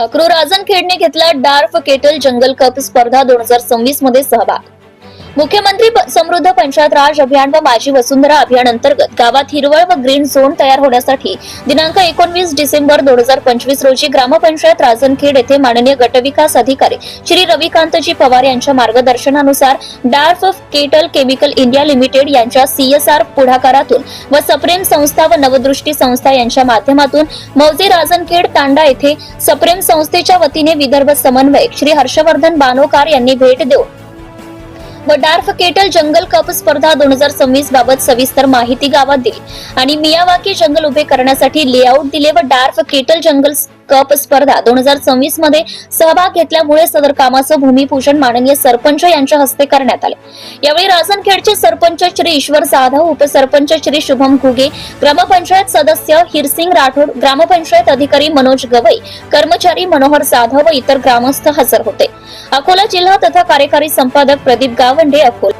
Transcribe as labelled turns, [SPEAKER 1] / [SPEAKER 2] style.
[SPEAKER 1] अक्रूर राजन खेडने घेतला dwarf kettle जंगल cup स्पर्धा दोन हजार सव्वीसमध्ये सहभाग. मुख्यमंत्री प- समृद्ध पंचायत राज अभियान व माझी वसुंधरा अभियान अंतर्गत गावात हिरवळ व ग्रीन झोन तयार होण्यासाठी दिनांक एकोणवीस डिसेंबर दोन हजार पंचवीस रोजी ग्रामपंचायत राजनखेड येथे माननीय गटविकास अधिकारी श्री रविकांतजी पवार यांच्या मार्गदर्शनानुसार Dorf Ketal chemical India limited यांच्या सीएसआर पुढाकारातून व सप्रेम संस्था व नवदृष्टी संस्था यांच्या माध्यमातून मौजे राजनखेड तांडा येथे सप्रेम संस्थेच्या वतीने विदर्भ समन्वयक श्री हर्षवर्धन बानोकार यांनी भेट देऊन व डार्फ केटल जंगल कप स्पर्धा दोन हजार सव्वीस बाबत सविस्तर माहिती गावात दिली. आणि मियावाकी जंगल उभे करण्यासाठी लेआउट दिले व डार्फ केटल जंगल कप स्पर्धा दोन हजार सव्वीसमध्ये सहभाग घेतल्यामुळे सदर कामाचं भूमिपूजन माननीय सरपंच यांच्या हस्ते करण्यात आले. यावेळी राजनखेडचे सरपंच श्री ईश्वर जाधव उपसरपंच श्री शुभम घुगे ग्रामपंचायत सदस्य हिरसिंग राठोड ग्रामपंचायत अधिकारी मनोज गवई कर्मचारी मनोहर जाधव व इतर ग्रामस्थ हजर होते. अकोला जिल्हा तथा कार्यकारी संपादक प्रदीप गावंडे अकोला.